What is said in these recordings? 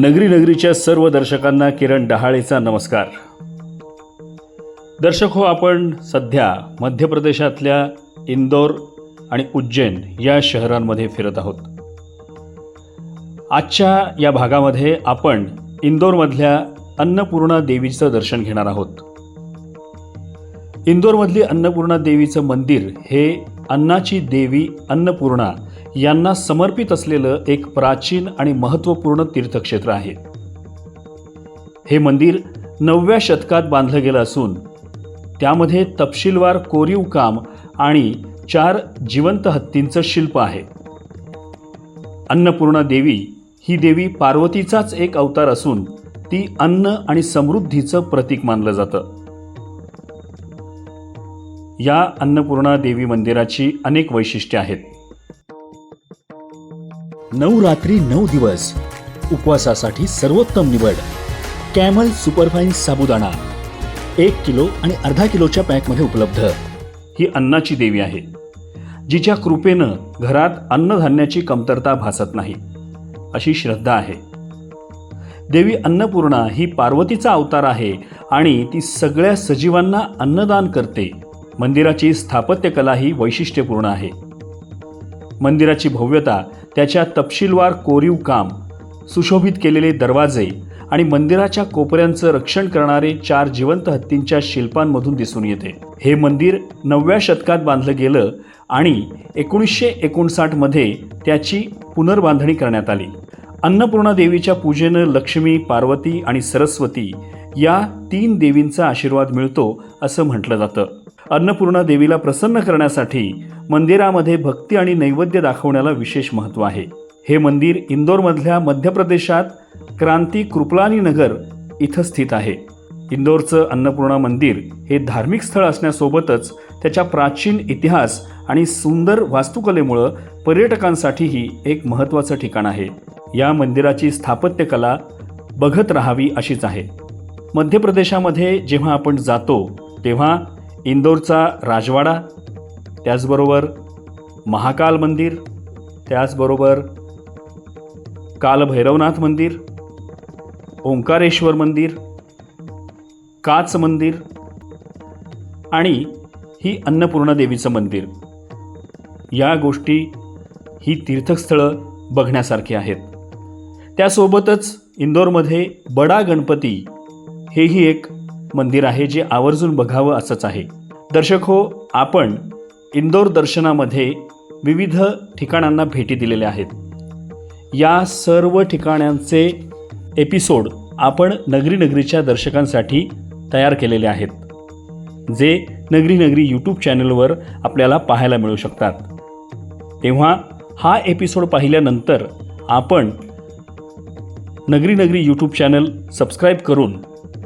नगरी नगरीच्या सर्व दर्शकांना किरण डहाळेचा नमस्कार. दर्शक हो आपण सध्या मध्य प्रदेशातल्या इंदोर आणि उज्जैन या शहरांमध्ये फिरत आहोत. आजच्या या भागामध्ये आपण इंदोरमधल्या अन्नपूर्णा देवीचं दर्शन घेणार आहोत. इंदोरमधली अन्नपूर्णा देवीचं मंदिर हे अन्नाची देवी अन्नपूर्णा यांना समर्पित असलेलं एक प्राचीन आणि महत्त्वपूर्ण तीर्थक्षेत्र आहे. हे मंदिर नवव्या शतकात बांधलं गेलं असून त्यामध्ये तपशीलवार कोरीव काम आणि चार जिवंत हत्तींचं शिल्प आहे. अन्नपूर्णा देवी ही देवी पार्वतीचाच एक अवतार असून ती अन्न आणि समृद्धीचं प्रतीक मानलं जातं. या अन्नपूर्णा देवी मंदिराची अनेक वैशिष्ट्ये आहेत. नऊ रात्री नऊ दिवस. उपवासासाठी सर्वोत्तम निवड. कॅमल सुपरफाईन साबुदाणा. एक किलो आणि अर्धा किलोच्या पॅकमध्ये उपलब्ध. ही अन्नाची देवी आहे. जिच्या कृपेनं घरात अन्नधान्याची कमतरता भासत नाही. अशी श्रद्धा आहे. देवी अन्नपूर्णा ही पार्वतीचा अवतार आहे आणि ती सगळ्या सजीवांना अन्नदान करते. मंदिराची स्थापत्यकला ही वैशिष्ट्यपूर्ण आहे. मंदिराची भव्यता त्याच्या तपशीलवार कोरीव काम सुशोभित केलेले दरवाजे आणि मंदिराच्या कोपऱ्यांचं रक्षण करणारे चार जिवंत हत्तींच्या शिल्पांमधून दिसून येते. हे मंदिर नवव्या शतकात बांधलं गेलं आणि एकोणीसशे एकोणसाठमध्ये त्याची पुनर्बांधणी करण्यात आली. अन्नपूर्णा देवीच्या पूजेनं लक्ष्मी पार्वती आणि सरस्वती या तीन देवींचा आशीर्वाद मिळतो असं म्हटलं जातं. अन्नपूर्णा देवीला प्रसन्न करण्यासाठी मंदिरामध्ये भक्ती आणि नैवेद्य दाखवण्याला विशेष महत्त्व आहे. हे मंदिर इंदोरमधल्या मध्य प्रदेशात क्रांती कृपलानी नगर इथं स्थित आहे. इंदोरचं अन्नपूर्णा मंदिर हे धार्मिक स्थळ असण्यासोबतच त्याच्या प्राचीन इतिहास आणि सुंदर वास्तुकलेमुळं पर्यटकांसाठीही एक महत्त्वाचं ठिकाण आहे. या मंदिराची स्थापत्यकला बघत राहावी अशीच आहे. मध्य प्रदेशामध्ये जेव्हा आपण जातो तेव्हा इंदोरचा राजवाडा त्याचबरोबर महाकाल मंदिर त्याचबरोबर कालभैरवनाथ मंदिर ओंकारेश्वर मंदिर काच मंदिर आणि ही अन्नपूर्णा देवीचं मंदिर. या गोष्टी ही तीर्थस्थळं बघण्यासारखी आहेत. त्यासोबतच इंदोरमध्ये बडा गणपती हेही एक मंदिर आहे जे आवर्जून बघावं असंच आहे. दर्शक हो आपण इंदोर दर्शनामध्ये विविध ठिकाणांना भेटी दिलेल्या आहेत. या सर्व ठिकाणांचे एपिसोड आपण नगरी नगरीच्या दर्शकांसाठी तयार केलेले आहेत जे नगरी नगरी यूट्यूब चॅनलवर आपल्याला पाहायला मिळू शकतात. तेव्हा हा एपिसोड पाहिल्यानंतर आपण नगरी नगरी यूट्यूब चॅनल सबस्क्राईब करून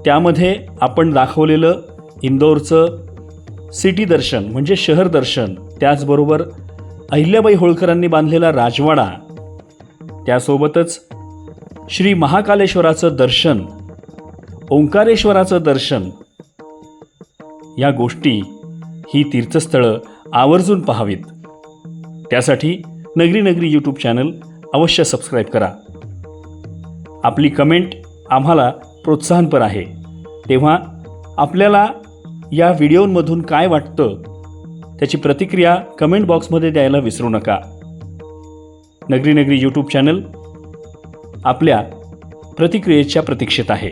त्यामध्ये आपण दाखवलेलं इंदोरचं सिटी दर्शन म्हणजे शहर दर्शन त्याचबरोबर अहिल्याबाई होळकरांनी बांधलेला राजवाडा त्यासोबतच श्री महाकालेश्वराचं दर्शन ओंकारेश्वराचं दर्शन या गोष्टी ही तीर्थस्थळं आवर्जून पाहावीत. त्यासाठी नगरी नगरी यूट्यूब चॅनल अवश्य सबस्क्राईब करा. आपली कमेंट आम्हाला प्रोत्साहनपर आहे. तेव्हा आपल्याला या व्हिडिओमधून काय वाटतं त्याची प्रतिक्रिया कमेंट बॉक्समध्ये द्यायला विसरू नका. नगरी नगरी यूट्यूब चॅनल आपल्या प्रतिक्रियेच्या प्रतीक्षेत आहे.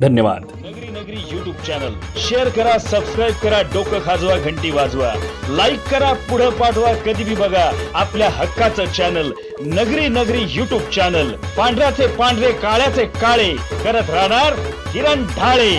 धन्यवाद. Nagari Nagari YouTube channel. Share करा सबस्क्राईब करा डोकं खाजवा घंटी वाजवा. लाईक करा पुढं पाठवा कधी बी बघा आपल्या हक्काचं चॅनल. नगरी नगरी युट्यूब चॅनल पांढऱ्याचे पांढरे काळ्याचे काळे. करत राहणार किरण ढाळे.